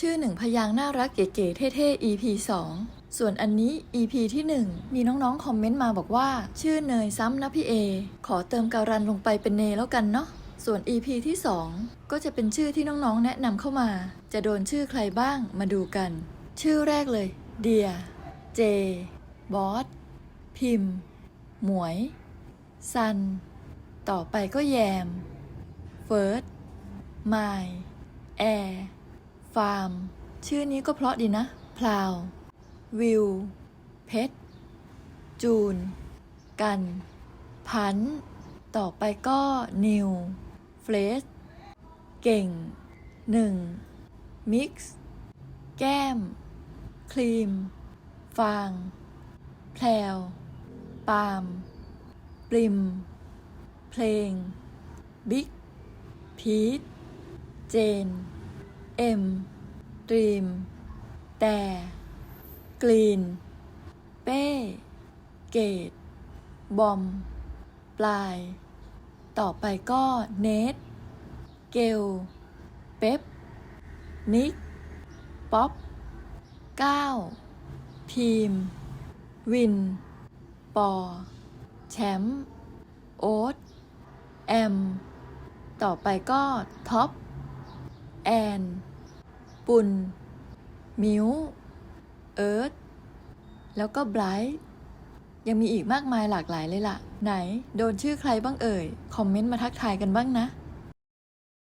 ชื่อหนึ่งพยางน่ารักเก๋ๆเท่ๆ EP 2 ส่วนอันนี้ EP ที่ 1 มีน้องๆ คอมเมนต์มาบอกว่า ชื่อเนยซ้ำนะพี่เอ ขอเติมการันลงไปเป็นเนแล้วกันเนาะส่วน EP ที่ 2 ก็จะเป็นชื่อที่น้องๆ แนะนำเข้ามา จะโดนชื่อใครบ้างมาดูกัน ชื่อแรกเลย เดีย เจ บอส พิมพ์หมวย ซัน ต่อไปก็แยม เฟิร์ส มาย แอร์ ฟาร์ม ชื่อนี้ก็เพราะดีนะ พลาว วิว เพชร จูน กัน พัน ต่อไปก็นิว เฟรชเก่ง หนึ่ง มิกซ์ แก้ม ครีม ฟาง แพลว ปาล์มปริม เพลง บิ๊ก พีท เจน เอ็มดรีม แต่กรีน เป้ เกต บอม ปลาย ต่อไปก็เนทเกล เป๊ป นิก ป๊อปก้าวพีม วิน ปอ แชมป์ โอ๊ต แอม ต่อไปก็ท็อป แอน ปุนมิวเอิร์ธแล้วก็ไบรท์ยังมีอีกมากมายหลากหลายเลยล่ะ ไหน โดนชื่อใครบ้างเอ่ย คอมเมนต์มาทักทายกันบ้างนะ